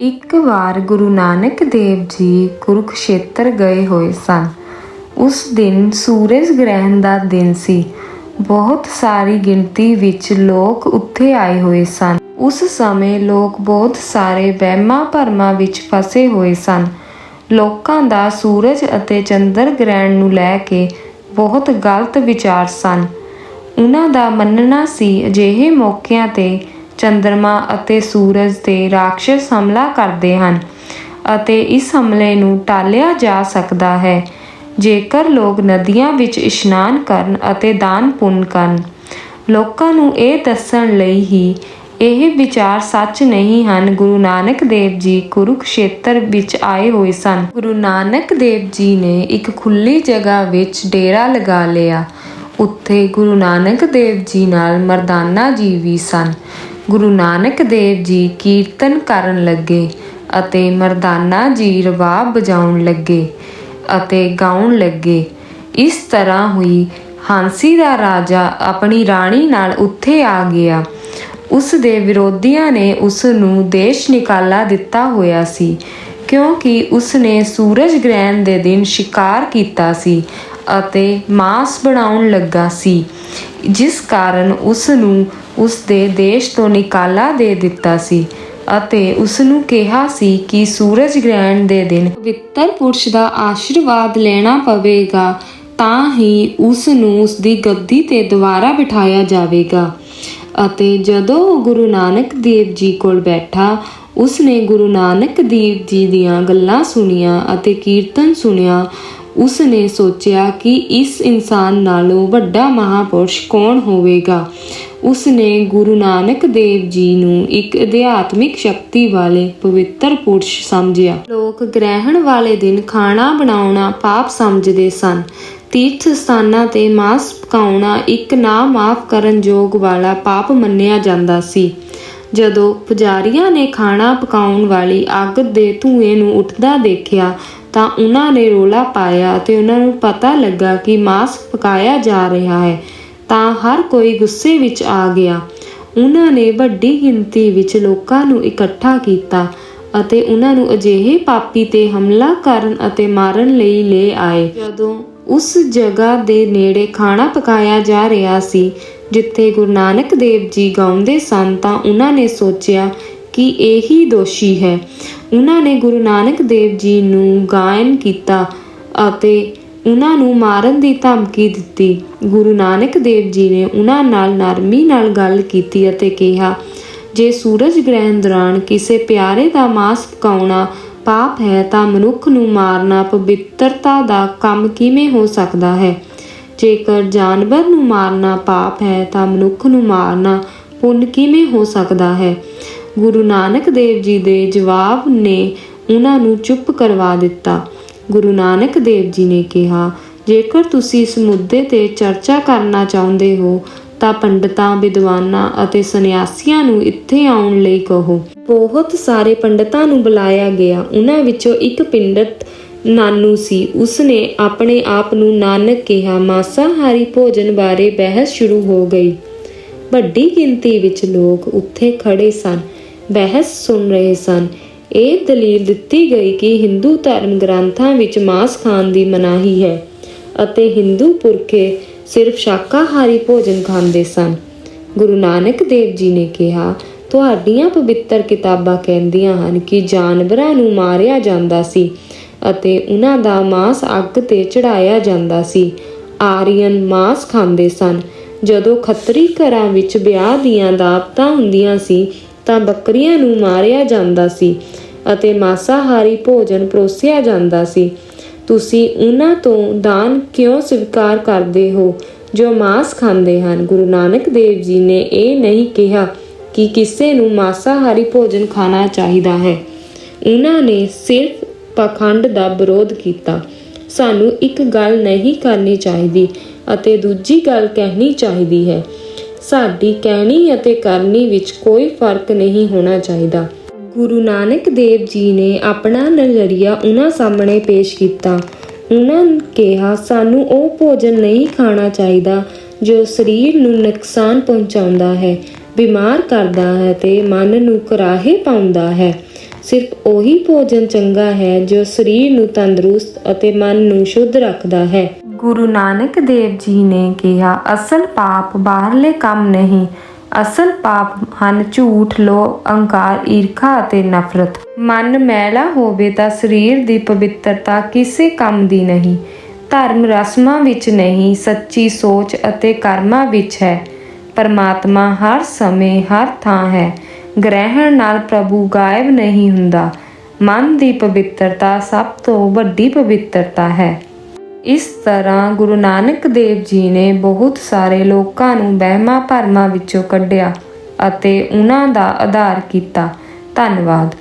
ਇੱਕ ਵਾਰ ਗੁਰੂ ਨਾਨਕ ਦੇਵ ਜੀ ਕੁਰੂਕਸ਼ੇਤਰ ਗਏ ਹੋਏ ਸਨ। ਉਸ ਦਿਨ ਸੂਰਜ ਗ੍ਰਹਿਣ ਦਾ ਦਿਨ ਸੀ। ਬਹੁਤ ਸਾਰੀ ਗਿਣਤੀ ਵਿੱਚ ਲੋਕ ਉੱਥੇ ਆਏ ਹੋਏ ਸਨ। ਉਸ ਸਮੇਂ ਲੋਕ ਬਹੁਤ ਸਾਰੇ ਵਹਿਮਾਂ ਭਰਮਾਂ ਵਿੱਚ ਫਸੇ ਹੋਏ ਸਨ। ਲੋਕਾਂ ਦਾ ਸੂਰਜ ਅਤੇ ਚੰਦਰ ਗ੍ਰਹਿਣ ਨੂੰ ਲੈ ਕੇ ਬਹੁਤ ਗਲਤ ਵਿਚਾਰ ਸਨ। ਉਹਨਾਂ ਦਾ ਮੰਨਣਾ ਸੀ ਅਜਿਹੇ ਮੌਕਿਆਂ ਤੇ ਚੰ드ਰਮਾ ਅਤੇ ਸੂਰਜ ਤੇ ਰਾਖਸ਼ ਹਮਲਾ ਕਰਦੇ ਹਨ ਅਤੇ ਇਸ ਹਮਲੇ ਨੂੰ ਟਾਲਿਆ ਜਾ ਸਕਦਾ ਹੈ, ਜੇਕਰ ਲੋਕ ਨਦੀਆਂ ਵਿੱਚ ਇਸ਼ਨਾਨ ਕਰਨ ਅਤੇ ਦਾਨ ਪੁੰਨ ਕਰਨ। ਲੋਕਾਂ ਨੂੰ ਇਹ ਦੱਸਣ ਲਈ ਹੀ ਇਹ ਵਿਚਾਰ ਸੱਚ ਨਹੀਂ ਹਨ, ਗੁਰੂ ਨਾਨਕ ਦੇਵ ਜੀ ਕੁਰੂਕਸ਼ੇਤਰ ਵਿੱਚ ਆਏ ਹੋਏ ਸਨ। ਗੁਰੂ ਨਾਨਕ ਦੇਵ ਜੀ ਨੇ ਇੱਕ ਖੁੱਲੀ ਜਗ੍ਹਾ ਵਿੱਚ ਡੇਰਾ ਲਗਾ ਲਿਆ। ਉੱਥੇ ਗੁਰੂ ਨਾਨਕ ਦੇਵ ਜੀ ਨਾਲ ਮਰਦਾਨਾ ਜੀ ਵੀ ਸਨ। ਗੁਰੂ ਨਾਨਕ ਦੇਵ ਜੀ ਕੀਰਤਨ ਕਰਨ ਲੱਗੇ ਅਤੇ ਮਰਦਾਨਾ ਜੀ ਰਬਾਬ ਵਜਾਉਣ ਲੱਗੇ ਅਤੇ ਗਾਉਣ ਲੱਗੇ। ਇਸ ਤਰ੍ਹਾਂ ਹੋਈ ਹਾਂਸੀ ਦਾ ਰਾਜਾ ਆਪਣੀ ਰਾਣੀ ਨਾਲ ਉੱਥੇ ਆ ਗਿਆ। ਉਸ ਦੇ ਵਿਰੋਧੀਆਂ ਨੇ ਉਸ ਨੂੰ ਦੇਸ਼ ਨਿਕਾਲਾ ਦਿੱਤਾ ਹੋਇਆ ਸੀ, ਕਿਉਂਕਿ ਉਸ ਨੇ ਸੂਰਜ ਗ੍ਰਹਿਣ ਦੇ ਦਿਨ ਸ਼ਿਕਾਰ ਕੀਤਾ ਸੀ ਅਤੇ ਮਾਸ ਬਣਾਉਣ ਲੱਗਾ ਸੀ, ਜਿਸ ਕਾਰਨ ਉਸ ਨੂੰ ਉਸ ਦੇ ਦੇਸ਼ ਤੋਂ ਨਿਕਾਲਾ ਦੇ ਦਿੱਤਾ ਸੀ ਅਤੇ ਉਸ ਨੂੰ ਕਿਹਾ ਸੀ ਕਿ ਸੂਰਜ ਗ੍ਰਹਿਣ ਦੇ ਦਿਨ ਪਵਿੱਤਰ ਪੁਰਸ਼ ਦਾ ਆਸ਼ੀਰਵਾਦ ਲੈਣਾ ਪਵੇਗਾ, ਤਾਂ ਹੀ ਉਸ ਨੂੰ ਉਸ ਦੀ ਗੱਦੀ ਤੇ ਦੁਬਾਰਾ ਬਿਠਾਇਆ ਜਾਵੇਗਾ। ਅਤੇ ਜਦੋਂ ਉਹ ਗੁਰੂ ਨਾਨਕ ਦੇਵ ਜੀ ਕੋਲ ਬੈਠਾ ਉਸ ਨੇ ਗੁਰੂ ਨਾਨਕ ਦੇਵ ਜੀ ਦੀਆਂ ਗੱਲਾਂ ਸੁਣੀਆਂ ਅਤੇ ਕੀਰਤਨ ਸੁਣਿਆ ਉਸ ਨੇ ਸੋਚਿਆ ਕਿ ਇਸ ਇਨਸਾਨ ਨਾਲੋਂ ਵੱਡਾ ਮਹਾਪੁਰਸ਼ ਕੌਣ ਹੋਵੇਗਾ? ਉਸ ਨੇ ਗੁਰੂ ਨਾਨਕ ਦੇਵ ਜੀ ਨੂੰ ਇੱਕ ਅਧਿਆਤਮਿਕ ਸ਼ਕਤੀ ਵਾਲੇ ਪਵਿੱਤਰ ਪੁਰਸ਼ ਸਮਝਿਆ। ਲੋਕ ਗ੍ਰਹਿਣ ਵਾਲੇ ਦਿਨ ਖਾਣਾ ਬਣਾਉਣਾ ਪਾਪ ਸਮਝਦੇ ਸਨ। ਤੀਰਥ ਸਥਾਨਾਂ ਤੇ ਮਾਸ ਪਕਾਉਣਾ ਇੱਕ ਨਾ ਮਾਫ ਕਰਨ ਯੋਗ ਵਾਲਾ ਪਾਪ ਮੰਨਿਆ ਜਾਂਦਾ ਸੀ। ਜਦੋਂ ਪੁਜਾਰੀਆਂ ਨੇ ਖਾਣਾ ਪਕਾਉਣ ਵਾਲੀ ਅੱਗ ਦੇ ਧੂਏ ਨੂੰ ਉੱਠਦਾ ਦੇਖਿਆ ਤਾਂ ਉਹਨਾਂ ਨੇ ਰੋਲਾ ਪਾਇਆ ਤੇ ਉਹਨਾਂ ਨੂੰ ਪਤਾ ਲੱਗਾ ਕਿ ਮਾंस ਪਕਾਇਆ ਜਾ ਰਿਹਾ ਹੈ, ਤਾਂ ਹਰ ਕੋਈ ਗੁੱਸੇ ਵਿੱਚ ਆ ਗਿਆ। ਉਹਨਾਂ ਨੇ ਵੱਡੀ ਗਿਣਤੀ ਵਿੱਚ ਲੋਕਾਂ ਨੂੰ ਇਕੱਠਾ ਕੀਤਾ ਅਤੇ ਉਹਨਾਂ ਨੂੰ ਅਜਿਹੇ ਪਾਪੀ ਤੇ ਹਮਲਾ ਕਰਨ ਅਤੇ ਮਾਰਨ ਲਈ ਲੈ ਆਏ। ਜਦੋਂ ਉਸ ਜਗ੍ਹਾ ਦੇ ਨੇੜੇ ਖਾਣਾ ਪਕਾਇਆ ਜਾ ਰਿਹਾ ਸੀ, ਜਿੱਥੇ ਗੁਰੂ ਨਾਨਕ ਦੇਵ ਜੀ ਗਾਉਂਦੇ ਸਨ, ਤਾਂ ਉਹਨਾਂ ਨੇ ਸੋਚਿਆ ਕਿ ਇਹੀ ਦੋਸ਼ੀ ਹੈ। ਉਹਨਾਂ ਨੇ ਗੁਰੂ ਨਾਨਕ ਦੇਵ ਜੀ ਨੂੰ ਗਾਇਨ ਕੀਤਾ ਅਤੇ ਉਹਨਾਂ ਨੂੰ ਮਾਰਨ ਦੀ ਧਮਕੀ ਦਿੱਤੀ। ਗੁਰੂ ਨਾਨਕ ਦੇਵ ਜੀ ਨੇ ਉਹਨਾਂ ਨਾਲ ਨਰਮੀ ਨਾਲ ਗੱਲ ਕੀਤੀ ਅਤੇ ਕਿਹਾ, ਜੇ ਸੂਰਜ ਗ੍ਰਹਿਣ ਦੌਰਾਨ ਕਿਸੇ ਪਿਆਰੇ ਦਾ ਮਾਸ ਪਕਾਉਣਾ ਪਾਪ ਹੈ, ਤਾਂ ਮਨੁੱਖ ਨੂੰ ਮਾਰਨਾ ਪਵਿੱਤਰਤਾ ਦਾ ਕੰਮ ਕਿਵੇਂ ਹੋ ਸਕਦਾ ਹੈ? ਜੇਕਰ ਜਾਨਵਰ ਨੂੰ ਮਾਰਨਾ ਪਾਪ ਹੈ, ਤਾਂ ਮਨੁੱਖ ਨੂੰ ਮਾਰਨਾ ਪੁੰਨ ਕਿਵੇਂ ਹੋ ਸਕਦਾ ਹੈ? ਗੁਰੂ ਨਾਨਕ ਦੇਵ ਜੀ ਦੇ ਜਵਾਬ ਨੇ ਉਹਨਾਂ ਨੂੰ ਚੁੱਪ ਕਰਵਾ ਦਿੱਤਾ। ਗੁਰੂ ਨਾਨਕ ਦੇਵ ਜੀ ਨੇ ਕਿਹਾ, ਜੇਕਰ ਤੁਸੀਂ ਇਸ ਮੁੱਦੇ ਤੇ ਚਰਚਾ ਕਰਨਾ ਚਾਹੁੰਦੇ ਹੋ, ਤਾਂ ਪੰਡਤਾਂ, ਵਿਦਵਾਨਾਂ ਅਤੇ ਸੰਨਿਆਸੀਆਂ ਨੂੰ ਇੱਥੇ ਆਉਣ ਲਈ ਕਹੋ। ਬਹੁਤ ਸਾਰੇ ਪੰਡਤਾਂ ਨੂੰ ਬੁਲਾਇਆ ਗਿਆ। ਉਹਨਾਂ ਵਿੱਚੋਂ ਇੱਕ ਪੰਡਤ ਨਾਨੂ ਸੀ। ਉਸਨੇ ਆਪਣੇ ਆਪ ਨੂੰ ਨਾਨਕ ਕਿਹਾ, ਮਾਸਾਹਾਰੀ ਭੋਜਨ ਬਾਰੇ ਬਹਿਸ ਸ਼ੁਰੂ ਹੋ ਗਈ। ਵੱਡੀ ਗਿਣਤੀ ਵਿੱਚ ਲੋਕ ਉੱਥੇ ਖੜੇ ਸਨ। ਬਹਿਸ ਸੁਣ ਰਹੇ ਸਨ। ਇਹ ਦਲੀਲ ਦਿੱਤੀ ਗਈ ਕਿ Hindu ਧਰਮ ਗ੍ਰੰਥਾਂ ਵਿੱਚ ਮਾਸ ਖਾਣ ਦੀ ਮਨਾਹੀ ਹੈ ਅਤੇ Hindu ਪੁਰਖੇ ਸਿਰਫ ਸ਼ਾਕਾਹਾਰੀ ਭੋਜਨ ਖਾਂਦੇ ਸਨ। ਗੁਰੂ ਨਾਨਕ ਦੇਵ ਜੀ ਨੇ ਕਿਹਾ, ਤੁਹਾਡੀਆਂ ਪਵਿੱਤਰ ਕਿਤਾਬਾਂ ਕਹਿੰਦੀਆਂ ਹਨ ਕਿ ਜਾਨਵਰਾਂ ਨੂੰ ਮਾਰਿਆ ਜਾਂਦਾ ਸੀ ਅਤੇ ਉਹਨਾਂ ਦਾ ਮਾਸ ਅੱਗ ਤੇ ਚੜਾਇਆ ਜਾਂਦਾ ਸੀ। ਆਰੀਅਨ ਮਾਸ ਖਾਂਦੇ ਸਨ। ਜਦੋਂ ਖੱਤਰੀ ਘਰਾਂ ਵਿੱਚ ਵਿਆਹ ਦੀਆਂ ਦਾਵਤਾਂ ਹੁੰਦੀਆਂ ਸੀ ਤਾਂ ਬੱਕਰੀਆਂ ਨੂੰ ਮਾਰਿਆ ਜਾਂਦਾ ਸੀ ਅਤੇ ਮਾਸਾਹਾਰੀ ਭੋਜਨ ਪਰੋਸਿਆ ਜਾਂਦਾ ਸੀ। ਤੁਸੀਂ ਉਹਨਾਂ ਤੋਂ ਦਾਨ ਕਿਉਂ ਸਵੀਕਾਰ ਕਰਦੇ ਹੋ ਜੋ ਮਾਸ ਖਾਂਦੇ ਹਨ? ਗੁਰੂ ਨਾਨਕ ਦੇਵ ਜੀ ਨੇ ਇਹ ਨਹੀਂ ਕਿਹਾ ਕਿ ਕਿਸੇ ਨੂੰ ਮਾਸਾਹਾਰੀ ਭੋਜਨ ਖਾਣਾ ਚਾਹੀਦਾ ਹੈ। ਉਹਨਾਂ ਨੇ ਸਿਰਫ ਪਖੰਡ ਦਾ ਵਿਰੋਧ ਕੀਤਾ। ਸਾਨੂੰ ਇੱਕ ਗੱਲ ਨਹੀਂ ਕਰਨੀ ਚਾਹੀਦੀ ਅਤੇ ਦੂਜੀ ਗੱਲ ਕਹਿਣੀ ਚਾਹੀਦੀ ਹੈ ਸਾਡੀ ਕਹਿਣੀ ਅਤੇ ਕਰਨੀ ਵਿੱਚ ਕੋਈ ਫ਼ਰਕ ਨਹੀਂ ਹੋਣਾ ਚਾਹੀਦਾ। ਗੁਰੂ ਨਾਨਕ ਦੇਵ ਜੀ ਨੇ ਆਪਣਾ ਨਜ਼ਰੀਆ ਉਹਨਾਂ ਸਾਹਮਣੇ ਪੇਸ਼ ਕੀਤਾ। ਉਹਨਾਂ ਕਿਹਾ, ਸਾਨੂੰ ਉਹ ਭੋਜਨ ਨਹੀਂ ਖਾਣਾ ਚਾਹੀਦਾ ਜੋ ਸਰੀਰ ਨੂੰ ਨੁਕਸਾਨ ਪਹੁੰਚਾਉਂਦਾ ਹੈ, ਬਿਮਾਰ ਕਰਦਾ ਹੈ ਤੇ ਮਨ ਨੂੰ ਕਰਾਹੇ ਪਾਉਂਦਾ ਹੈ। ਸਿਰਫ ਉਹੀ ਭੋਜਨ ਚੰਗਾ ਹੈ ਜੋ ਸਰੀਰ ਨੂੰ ਤੰਦਰੁਸਤ ਅਤੇ ਮਨ ਨੂੰ ਸ਼ੁੱਧ ਰੱਖਦਾ ਹੈ। ਗੁਰੂ ਨਾਨਕ ਦੇਵ ਜੀ ਨੇ ਕਿਹਾ, ਅਸਲ ਪਾਪ ਬਾਹਰਲੇ ਕੰਮ ਨਹੀਂ, ਅਸਲ ਪਾਪ ਹਨ ਝੂਠ, ਲੋਭ, ਅਹੰਕਾਰ, ਈਰਖਾ ਅਤੇ ਨਫ਼ਰਤ। ਮਨ ਮੈਲਾ ਹੋਵੇ ਤਾਂ ਸਰੀਰ ਦੀ ਪਵਿੱਤਰਤਾ ਕਿਸੇ ਕੰਮ ਦੀ ਨਹੀਂ। ਧਰਮ ਰਸਮਾਂ ਵਿੱਚ ਨਹੀਂ, ਸੱਚੀ ਸੋਚ ਅਤੇ ਕਰਮਾਂ ਵਿੱਚ ਹੈ। ਪਰਮਾਤਮਾ ਹਰ ਸਮੇਂ ਹਰ ਥਾਂ ਹੈ। ਗ੍ਰਹਿਣ ਨਾਲ ਪ੍ਰਭੂ ਗਾਇਬ ਨਹੀਂ ਹੁੰਦਾ। ਮਨ ਦੀ ਪਵਿੱਤਰਤਾ ਸਭ ਤੋਂ ਵੱਡੀ ਪਵਿੱਤਰਤਾ ਹੈ। ਇਸ ਤਰ੍ਹਾਂ ਗੁਰੂ ਨਾਨਕ ਦੇਵ ਜੀ ਨੇ ਬਹੁਤ ਸਾਰੇ ਲੋਕਾਂ ਨੂੰ ਵਹਿਮਾਂ ਭਰਮਾਂ ਵਿੱਚੋਂ ਕੱਢਿਆ ਅਤੇ ਉਹਨਾਂ ਦਾ ਆਧਾਰ ਕੀਤਾ। ਧੰਨਵਾਦ।